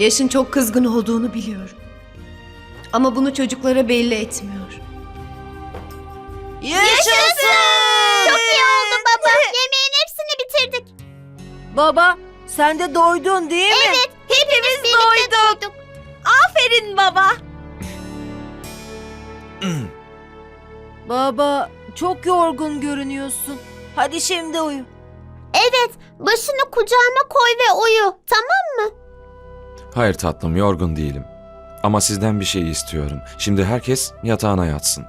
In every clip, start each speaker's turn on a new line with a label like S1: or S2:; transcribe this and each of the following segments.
S1: Yaşın çok kızgın olduğunu biliyorum. Ama bunu çocuklara belli etmiyor.
S2: Yaşasın! Çok iyi oldu baba. Yemeğin hepsini bitirdik.
S3: Baba sen de doydun değil mi?
S2: Evet, hepimiz birlikte doyduk.
S3: Aferin baba. baba çok yorgun görünüyorsun. Hadi şimdi uyu.
S2: Evet, başını kucağıma koy ve uyu. Tamam mı?
S4: Hayır tatlım yorgun değilim. Ama sizden bir şey istiyorum. Şimdi herkes yatağına yatsın.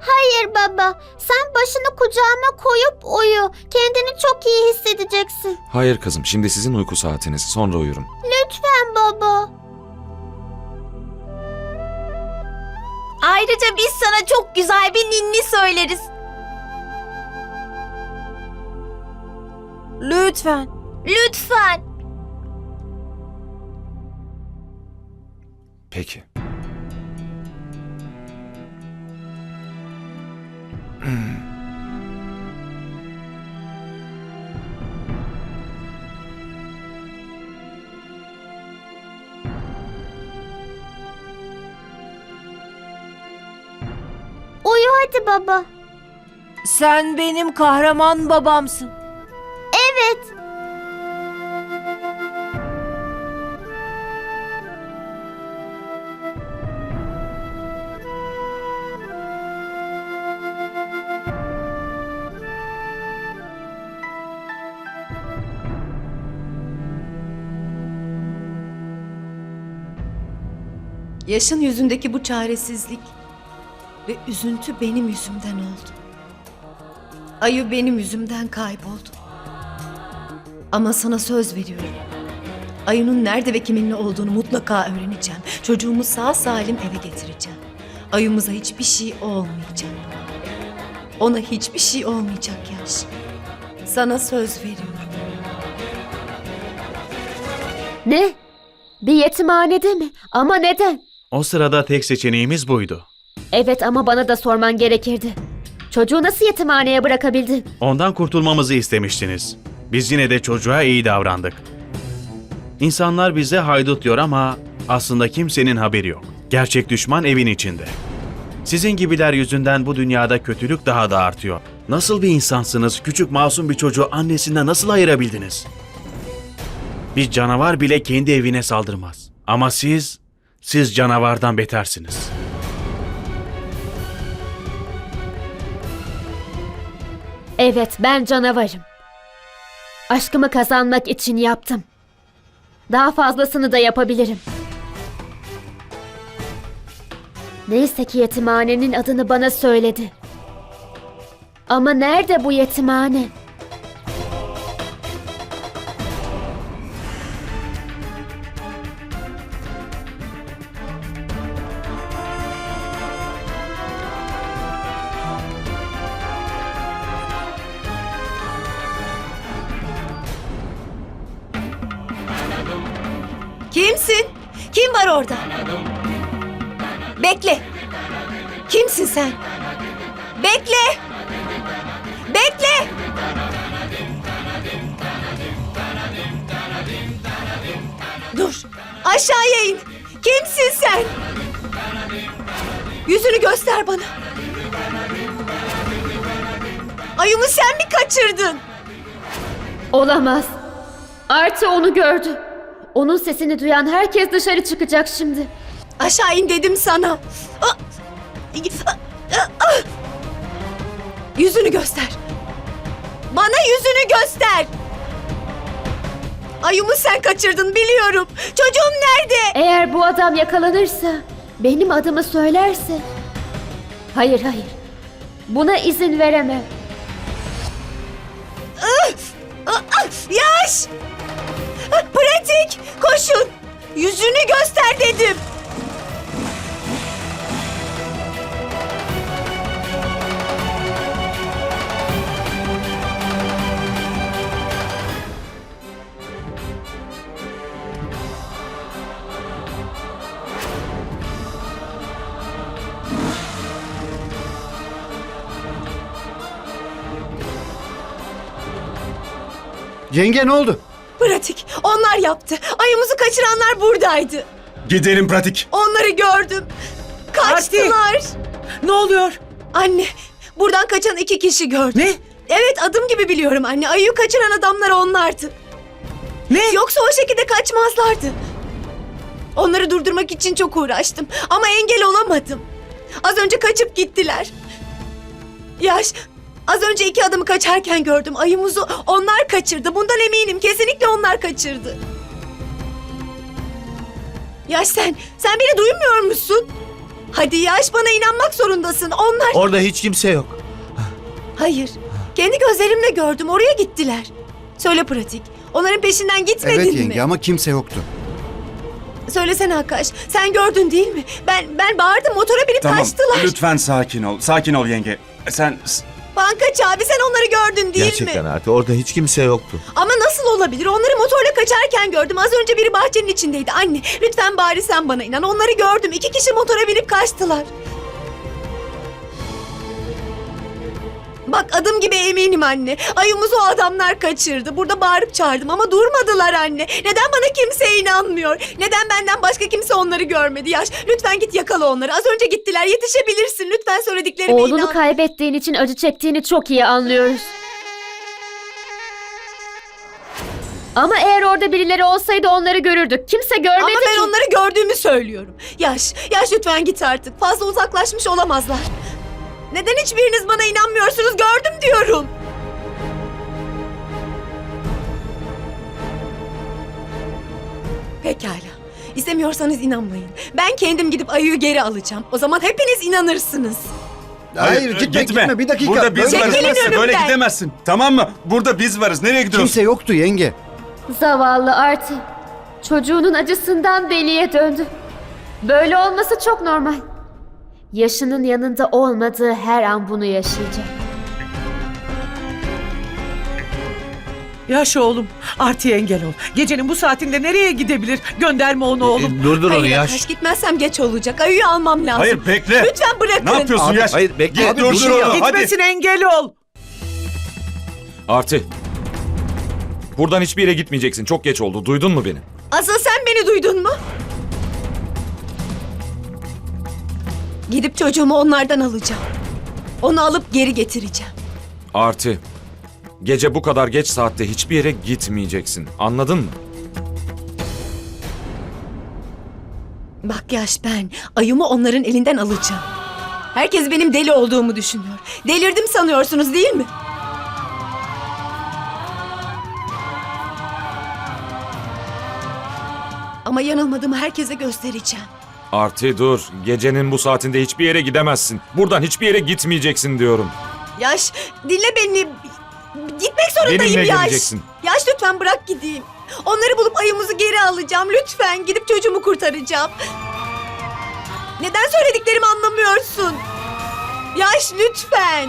S2: Hayır baba. Sen başını kucağıma koyup uyu. Kendini çok iyi hissedeceksin.
S4: Hayır kızım şimdi sizin uyku saatiniz. Sonra uyurum.
S2: Lütfen baba.
S5: Ayrıca biz sana çok güzel bir ninni söyleriz.
S3: Lütfen.
S5: Lütfen.
S4: Peki.
S2: Uyu hadi baba.
S3: Sen benim kahraman babamsın.
S1: Yaşın yüzündeki bu çaresizlik ve üzüntü benim yüzümden oldu. Ayı benim yüzümden kayboldu. Ama sana söz veriyorum. Ayı'nın nerede ve kiminle olduğunu mutlaka öğreneceğim. Çocuğumu sağ salim eve getireceğim. Ayımıza hiçbir şey olmayacak. Ona hiçbir şey olmayacak Yaş. Sana söz veriyorum.
S2: Ne? Bir yetimhanede mi? Ama neden?
S6: O sırada tek seçeneğimiz buydu.
S2: Evet ama bana da sorman gerekirdi. Çocuğu nasıl yetimhaneye bırakabildin?
S6: Ondan kurtulmamızı istemiştiniz. Biz yine de çocuğa iyi davrandık. İnsanlar bize haydut diyor ama aslında kimsenin haberi yok. Gerçek düşman evin içinde. Sizin gibiler yüzünden bu dünyada kötülük daha da artıyor. Nasıl bir insansınız? Küçük masum bir çocuğu annesinden nasıl ayırabildiniz? Bir canavar bile kendi evine saldırmaz. Ama siz, siz canavardan betersiniz.
S2: Evet ben canavarım. Aşkımı kazanmak için yaptım. Daha fazlasını da yapabilirim. Neyse ki yetimhanenin adını bana söyledi. Ama nerede bu yetimhane?
S1: Var orada? Bekle. Kimsin sen? Bekle. Bekle. Dur. Aşağıya in. Kimsin sen? Yüzünü göster bana. Ayımı sen mi kaçırdın?
S2: Olamaz. Artı onu gördü. Onun sesini duyan herkes dışarı çıkacak şimdi.
S1: Aşağı in dedim sana. Ah! Yüzünü göster. Bana yüzünü göster. Ayımı sen kaçırdın biliyorum. Çocuğum nerede?
S2: Eğer bu adam yakalanırsa, benim adımı söylerse... Hayır hayır. Buna izin veremem.
S1: Ah! Ah! Yaş! Pratik! Koşun! Yüzünü göster dedim.
S7: Yenge ne oldu?
S1: Pratik. Onlar yaptı. Ayımızı kaçıranlar buradaydı.
S7: Gidelim pratik.
S1: Onları gördüm. Kaçtılar.
S8: Ne oluyor?
S1: Anne, buradan kaçan iki kişi gördüm.
S8: Ne?
S1: Evet adım gibi biliyorum anne. Ayıyı kaçıran adamlar onlardı.
S8: Ne?
S1: Yoksa o şekilde kaçmazlardı. Onları durdurmak için çok uğraştım ama engel olamadım. Az önce kaçıp gittiler. Yaş, az önce iki adamı kaçarken gördüm. Ayımızı onlar kaçırdı. Bundan eminim. Kesinlikle onlar kaçırdı. Yaş sen, sen beni duymuyor musun? Hadi Yaş bana inanmak zorundasın. Onlar...
S9: Orada hiç kimse yok.
S1: Hayır. Kendi gözlerimle gördüm. Oraya gittiler. Söyle pratik. Onların peşinden gitmedin
S7: Evet
S1: mi?
S7: yenge ama kimse yoktu.
S1: Söylesene Akaş. Sen gördün değil mi? Ben ben bağırdım motora binip
S7: Tamam
S1: kaçtılar.
S7: lütfen sakin ol. Sakin ol yenge. Sen s-
S1: Bankaç abi sen onları gördün değil
S9: Gerçekten
S1: mi?
S9: Arti orada hiç kimse yoktu.
S1: Ama nasıl olabilir? Onları motorla kaçarken gördüm. Az önce biri bahçenin içindeydi. Anne lütfen bari sen bana inan. Onları gördüm. İki kişi motora binip kaçtılar. Bak adım gibi eminim anne. Ayımızı o adamlar kaçırdı. Burada bağırıp çağırdım ama durmadılar anne. Neden bana kimse inanmıyor? Neden benden başka kimse onları görmedi? Yaş lütfen git yakala onları. Az önce gittiler. Yetişebilirsin. Lütfen söylediklerime
S2: Oğlunu
S1: inan.
S2: kaybettiğin için acı çektiğini çok iyi anlıyoruz. Ama eğer orada birileri olsaydı onları görürdük. Kimse görmedi
S1: Ama ben
S2: ki.
S1: onları gördüğümü söylüyorum. Yaş, yaş lütfen git artık. Fazla uzaklaşmış olamazlar. Neden hiçbiriniz bana inanmıyorsunuz? Gördüm diyorum. Pekala. İstemiyorsanız inanmayın. Ben kendim gidip ayıyı geri alacağım. O zaman hepiniz inanırsınız.
S7: Hayır, gitme, gitme, bir dakika.
S10: Burada biz
S7: Böyle-
S10: varız.
S1: Çekilin?
S10: Böyle
S1: önümden.
S10: gidemezsin. Tamam mı? Burada biz varız. Nereye gidiyorsun?
S7: Kimse yoktu yenge.
S2: Zavallı Arti. Çocuğunun acısından deliye döndü. Böyle olması çok normal. Yaşının yanında olmadığı her an bunu yaşayacak.
S8: Yaş oğlum. Artıya engel ol. Gecenin bu saatinde nereye gidebilir? Gönderme onu oğlum.
S9: E, durdur onu
S1: Hayır
S9: yaş.
S1: Akaş gitmezsem geç olacak. Ayıyı almam lazım.
S10: Hayır bekle.
S1: Lütfen bırakın.
S10: Ne yapıyorsun
S9: Abi,
S10: Yaş?
S9: hayır, bekle.
S10: Git
S9: Abi,
S10: durdur
S9: bir şey
S10: onu.
S9: yap.
S10: Hadi.
S8: Gitmesine engel ol.
S4: Arti. Buradan hiçbir yere gitmeyeceksin. Çok geç oldu. Duydun mu beni?
S1: Asıl sen beni duydun mu? Gidip çocuğumu onlardan alacağım. Onu alıp geri getireceğim.
S4: Arti. Gece bu kadar geç saatte hiçbir yere gitmeyeceksin. Anladın mı?
S1: Bak yaş ben ayımı onların elinden alacağım. Herkes benim deli olduğumu düşünüyor. Delirdim sanıyorsunuz değil mi? Ama yanılmadığımı herkese göstereceğim.
S4: Arti dur. Gecenin bu saatinde hiçbir yere gidemezsin. Buradan hiçbir yere gitmeyeceksin diyorum.
S1: Yaş dinle beni. Gitmek zorundayım
S4: Benimle
S1: Yaş.
S4: geleceksin.
S1: Yaş lütfen bırak gideyim. Onları bulup ayımızı geri alacağım. Lütfen gidip çocuğumu kurtaracağım. Neden söylediklerimi anlamıyorsun? Yaş lütfen.